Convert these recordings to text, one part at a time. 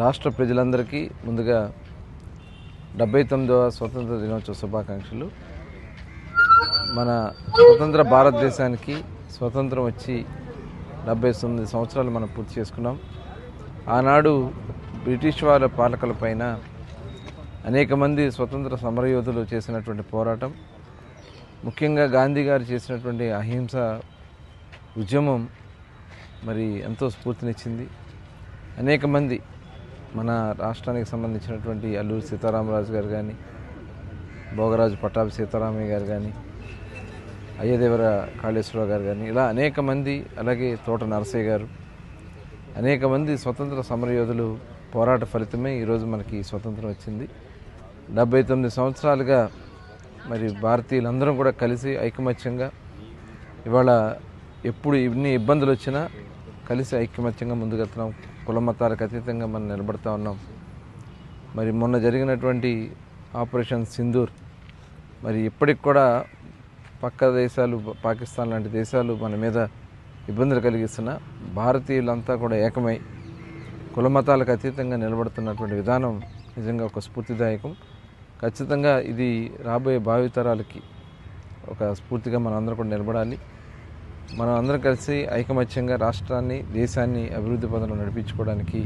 రాష్ట్ర ప్రజలందరికీ ముందుగా డెబ్బై తొమ్మిదవ స్వతంత్ర దినోత్సవ శుభాకాంక్షలు. మన స్వతంత్ర భారతదేశానికి స్వతంత్రం వచ్చి డెబ్బై తొమ్మిది సంవత్సరాలు మనం పూర్తి చేసుకున్నాం. ఆనాడు బ్రిటిష్ వాళ్ళ పాలకులపైన అనేక మంది స్వతంత్ర సమరయోధులు చేసినటువంటి పోరాటం ముఖ్యంగా గాంధీ గారు చేసినటువంటి అహింస ఉద్యమం మరి ఎంతో స్ఫూర్తినిచ్చింది. అనేక మంది మన రాష్ట్రానికి సంబంధించినటువంటి అల్లూరి సీతారామరాజు గారు కానీ భోగరాజు పట్టాభి సీతారామయ్య గారు కానీ అయ్యదేవర కాళేశ్వరరావు గారు కానీ ఇలా అనేక మంది అలాగే తోట నరసయ్య గారు అనేక మంది స్వతంత్ర సమరయోధులు పోరాట ఫలితమే ఈరోజు మనకి స్వతంత్రం వచ్చింది. డెబ్బై తొమ్మిది సంవత్సరాలుగా మరి భారతీయులందరం కూడా కలిసి ఐకమత్యంగా ఇవాళ ఎప్పుడు ఇన్ని ఇబ్బందులు వచ్చినా కలిసి ఐక్యమత్యంగా ముందుకెళ్తున్నాం. కుల మతాలకు అతీతంగా మనం నిలబడతా ఉన్నాం. మరి మొన్న జరిగినటువంటి ఆపరేషన్ సింధూర్ మరి ఇప్పటికి కూడా పక్క దేశాలు పాకిస్తాన్ లాంటి దేశాలు మన మీద ఇబ్బందులు కలిగిస్తున్న భారతీయులంతా కూడా ఏకమై కుల మతాలకు అతీతంగా నిలబడుతున్నటువంటి విధానం నిజంగా ఒక స్ఫూర్తిదాయకం. ఖచ్చితంగా ఇది రాబోయే భావితరాలకి ఒక స్ఫూర్తిగా మనందరం కూడా నిలబడాలి. మనం అందరం కలిసి ఐకమత్యంగా రాష్ట్రాన్ని దేశాన్ని అభివృద్ధి పదంలో నడిపించుకోవడానికి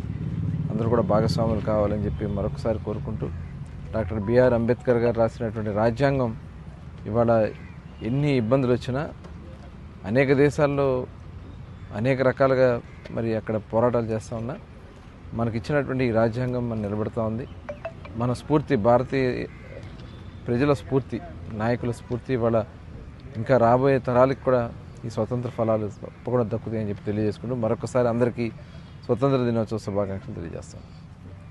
అందరూ కూడా భాగస్వాములు కావాలని చెప్పి మరొకసారి కోరుకుంటూ డాక్టర్ బిఆర్ అంబేద్కర్ గారు రాసినటువంటి రాజ్యాంగం ఇవాళ ఎన్ని ఇబ్బందులు వచ్చినా అనేక దేశాల్లో అనేక రకాలుగా మరి అక్కడ పోరాటాలు చేస్తూ ఉన్నా మనకి ఇచ్చినటువంటి ఈ రాజ్యాంగం మనం నిలబడుతూ ఉంది. మన స్ఫూర్తి భారతీయ ప్రజల స్ఫూర్తి నాయకుల స్ఫూర్తి ఇవాళ ఇంకా రాబోయే తరాలకు కూడా ఈ స్వతంత్ర ఫలాలు తప్పకుండా దక్కుతాయని చెప్పి తెలియజేసుకుంటూ మరొకసారి అందరికీ స్వతంత్ర దినోత్సవ శుభాకాంక్షలు తెలియజేస్తాను.